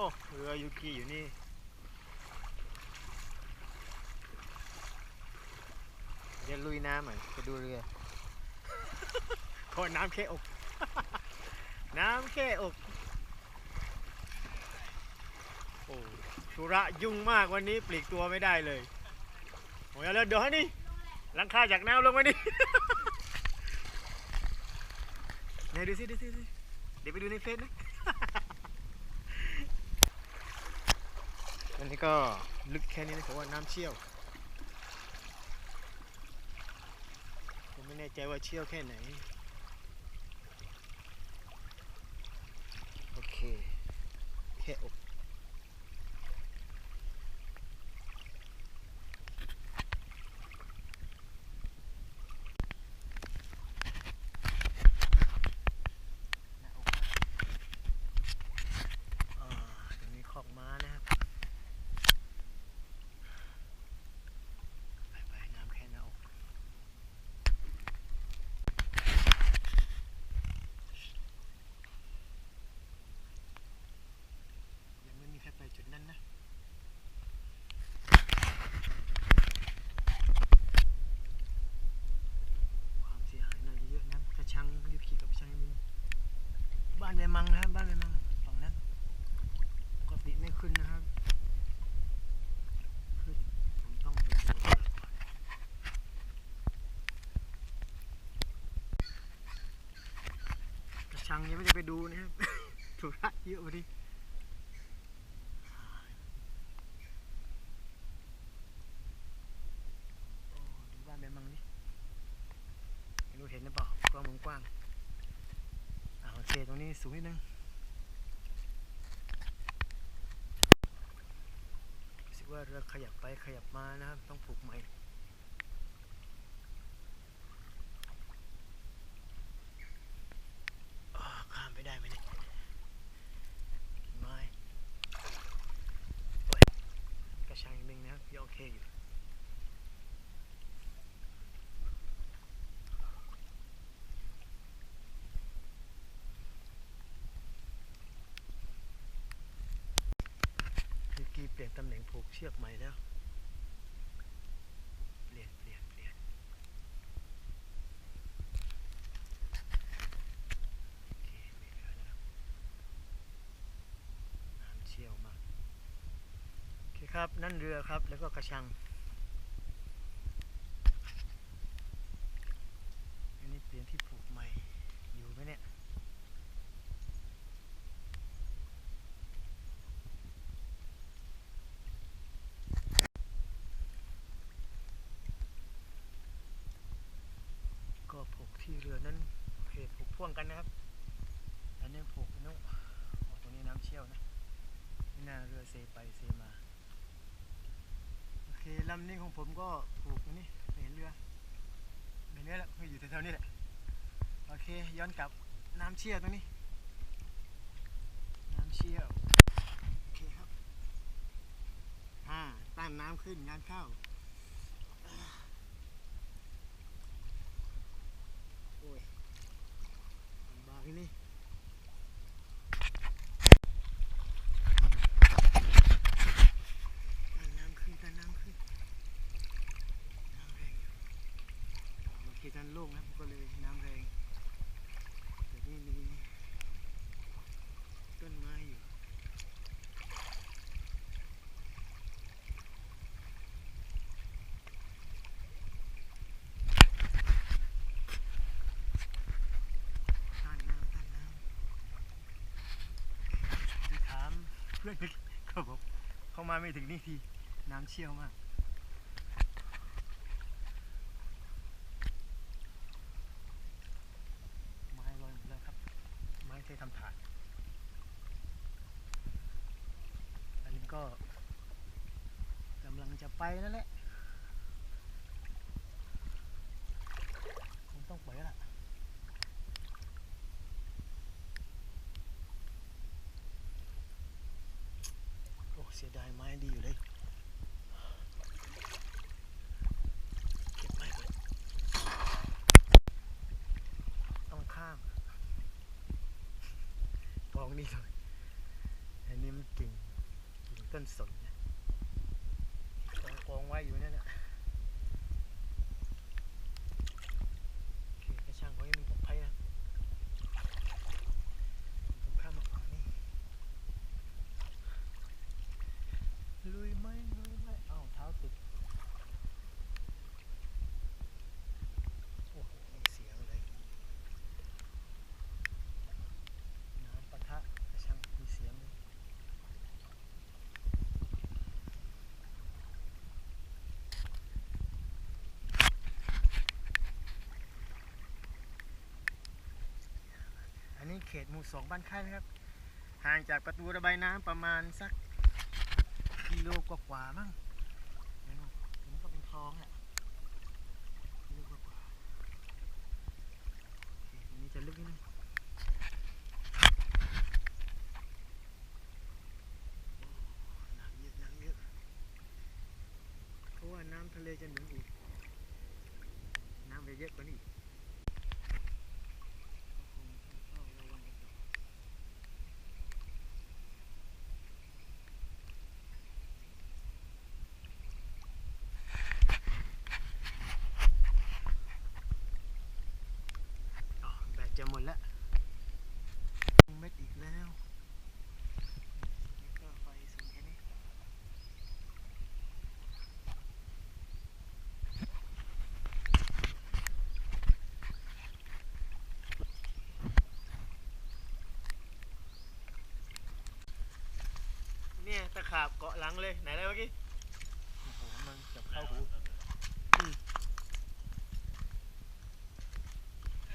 อ้เรือยูกิอยู่นี่เดี๋ยวลุยน้ำหน่อยไปดูเรือโอ้น้ำแค่อก น้ำแค่อก โอ้ธุระยุ่งมากวันนี้ปลีกตัวไม่ได้เลยโอ้ยเอาแล้วเดี๋ยวให้นี่หลังคาจากน้ำลงมานี่ไหนดูสิดูสิดูสิเดี๋ยวไปดูในเฟซนะ อันนี้ก็ลึกแค่นี้นะผมว่าน้ำเชี่ยวผมไม่แน่ใจว่าเชี่ยวแค่ไหน โอเค แค่อกหน้าอกอ่าตรงนี้คอกม้านะครับ ไปไปน้ำแค่หน้าอกยังไม่มีใครไปจุดนั้นนะ ความเสียหายน่าจะเยอะนะกระชังยูกิกับกระชังมินบ้านแม่มังนะครับบ้านแม่มังฝั่งนั้นปกติไม่ขึ้นนะครับ ขึ้นผมต้องไปดูเรือก่อนกระ ชังยังไม่ได้ไปดูนะครับธุระเยอะพอดีดูบ้านแม่มังนี่ไม่รู้เห็นหรือเปล่ากล้องมุมกว้างอ่าโอเคตรงนี้สูงนิดนึงรู้สึกว่าเรือขยับไปขยับมานะครับ ต้องผูกใหม่อ้อข้ามไปได้ไหมเนี่ยกิ่งไม้โอ้ยกระชังอีกนึงนะครับยังโอเคอยู่ ยูกีเป ลี่ยนตำแหน่งผูกเชือกใหม่แล้ว เปลี่ยนเปลี่ยนเปลี่ยนโอเคไม่เหลือแล้วน้ำเชี่ยวมาก โอเคครับ นั่นเรือครับ แล้วก็กระชัง อันนี้เปลี่ยนที่ผูกใหม่ อยู่ไหมเนี่ย ก็ผูก ที่เรือนั้นโอเคผูกพ่วงกันนะครับ อันนี้ผูกนนู้นโอ้ตรงนี้น้ำเชี่ยวนะไม่นาเรือเซไปเซมา โอเคลำนี้ของผมก็ผูกตรงนี้เห็นเรือไม่เนี้แหละคืออยู่แถวๆนี้แหละ โอเคย้อนกลับน้ำเชี่ยวตรงนี้ น้ำเชี่ยวโอเคครับอ่าตั้งน้ำขึ้นงานเข้า โอ้ย ที่นี่น้ำขึ้นกันน้ำขึ้นน้ำแรงอยู่โอเคด้านโล่งนะผมก็เลยน้ำแรงแต่นี่มีต้นไม้อยู่ ต้านน้ำต้านน้ำไปถาม เพื่อนเขาบอกเขามาไม่ถึงนี่ทีน้ำเชี่ยวมาก ไม้ลอยหมดแล้วครับ ไม้ที่ทำฐาน อันนี้ก็กำลังจะไปนั่นแหละ คงต้องปล่อยแล้วล่ะ โอ้เสียดายไม้ดีอยู่เลย เก็บไม้ก่อนต้อง ของนี่เลยอันนี้มันกิ่งกิ่งต้นสนนะกองกองไว้อยู่นั่นแหละโอเคก็ช่างเขาให้มันปลอดภัยนะผมข้ามมาฝั่งนี้ลุยไหมลุยไหมเอ้าเท้าติด โอ้โหมีเสียงเลย น้ำปะทะกระช่างมีเสียงเลยอันนี้ เขตหมู่สองบ้านค่ายนะครับ ห่างจากประตูระบายน้ำประมาณสักกิโลกว่าๆมั้งเดี๋ยวนู่นเดี๋ยวมันก็เป็นคลองแหละกิโลกว่าๆโอเคตรงนี้จะลึกนิดนึงน้ำเยอะน้ำเยอะเพราะว่าน้ำทะเลจะหนุนอีก น้ำจะเยอะกว่านี้อีกก็คงต้องเฝ้าระวังกันต่ออ๋อแบตจะ หมดแล้วเม็ดอีกแล้วก็ไฟสูงแค่นี้เนี่ยตะขาบเกาะหลังเลย ไหนได้เมื่อกี้ โอ้โห มันจับเข้าหู